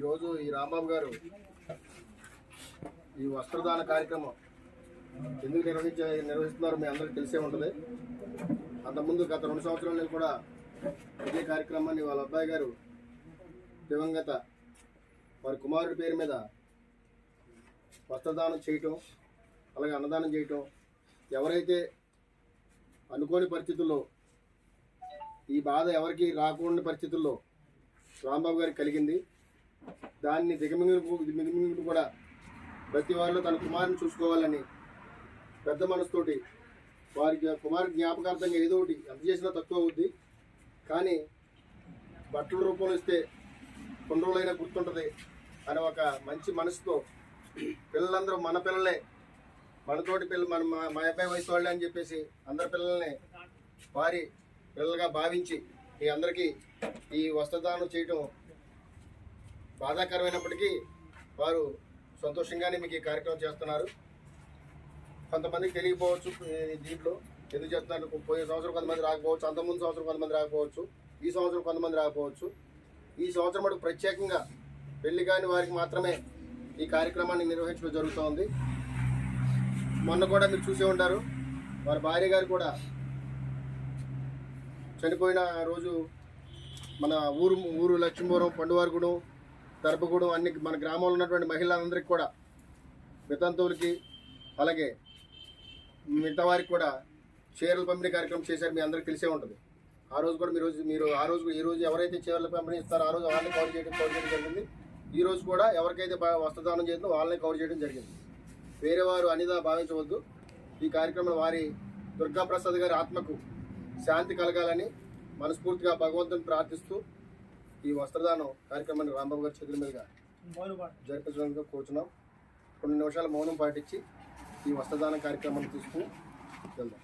రాంబాబు గారు ఈ వస్త్రదాన కార్యక్రమం ఎందుకు నిర్వహించ నిర్వహిస్తున్నారో మీ అందరికీ తెలిసే ఉంటుంది. అంతకుముందు గత రెండు సంవత్సరాల నుంచి కూడా ఇదే కార్యక్రమాన్ని వాళ్ళ అబ్బాయి గారు దివంగత వారి కుమారుడి పేరు మీద వస్త్రదానం చేయటం అలాగే అన్నదానం చేయటం ఎవరైతే అనుకోని పరిస్థితుల్లో ఈ బాధ ఎవరికి రాకూడని పరిస్థితుల్లో రాంబాబు గారికి కలిగింది. దాన్ని దిగమింగు దిగమింగుడు కూడా ప్రతి వారిలో తన కుమారుని చూసుకోవాలని పెద్ద మనసుతోటి వారి కుమారు జ్ఞాపకార్థంగా ఏదో ఒకటి ఎంత చేసినా తక్కువ అవుద్ది. కానీ బట్టల రూపంలో ఇస్తే కొన్ని రోజులైనా గుర్తుంటుంది అనే ఒక మంచి మనసుతో పిల్లలందరూ మన పిల్లలే మనతోటి పిల్ల మన మా మా అబ్బాయి వయసు వాళ్ళే అని చెప్పేసి అందరి పిల్లల్ని వారి పిల్లలుగా భావించి ఈ అందరికీ ఈ వస్త్రదానం చేయటం బాధాకరమైనప్పటికీ వారు సంతోషంగానే మీకు ఈ కార్యక్రమం చేస్తున్నారు. కొంతమందికి తెలియకపోవచ్చు దీంట్లో ఎందుకు చేస్తున్నారు? పోయిన సంవత్సరం కొంతమంది రాకపోవచ్చు అంతకుముందు సంవత్సరం కొంతమంది రాకపోవచ్చు ఈ సంవత్సరం కొంతమంది రాకపోవచ్చు. ఈ సంవత్సరం మటుకు ప్రత్యేకంగా పెళ్ళి కాని వారికి మాత్రమే ఈ కార్యక్రమాన్ని నిర్వహించడం జరుగుతోంది. మొన్న కూడా మీరు చూసే ఉంటారు వారి భార్య గారు కూడా చనిపోయిన రోజు మన ఊరు ఊరు లక్ష్మీపురం పండువారిగూడెం దర్భగూడెం అన్ని మన గ్రామంలో ఉన్నటువంటి మహిళలందరికీ కూడా వితంతువులకి అలాగే మిగతా వారికి కూడా చీరల పంపిణీ కార్యక్రమం చేశారు మీ అందరికీ తెలిసే ఉంటుంది. ఆ రోజు కూడా మీరు రోజు మీరు ఆ రోజు ఈ రోజు ఎవరైతే చీరల పంపిణీ ఇస్తారో ఆ రోజు వాళ్ళని కవర్ చేయడం కవర్ చేయడం జరిగింది. ఈ రోజు కూడా ఎవరికైతే వస్త్రదానం చేస్తుందో వాళ్ళని కవర్ చేయడం జరిగింది. వేరే వారు అనిదా భావించవద్దు. ఈ కార్యక్రమం వారి దుర్గాప్రసాద్ గారి ఆత్మకు శాంతి కలగాలని మనస్ఫూర్తిగా భగవంతుని ప్రార్థిస్తూ ఈ వస్త్రదానం కార్యక్రమాన్ని రాంబాబు గారి చేతుల మీదుగా జరిపించడానికి కూర్చున్నాం. కొన్ని నిమిషాలు మౌనం పాటించి ఈ వస్త్రదాన కార్యక్రమాన్ని తీసుకుని వెళ్దాం.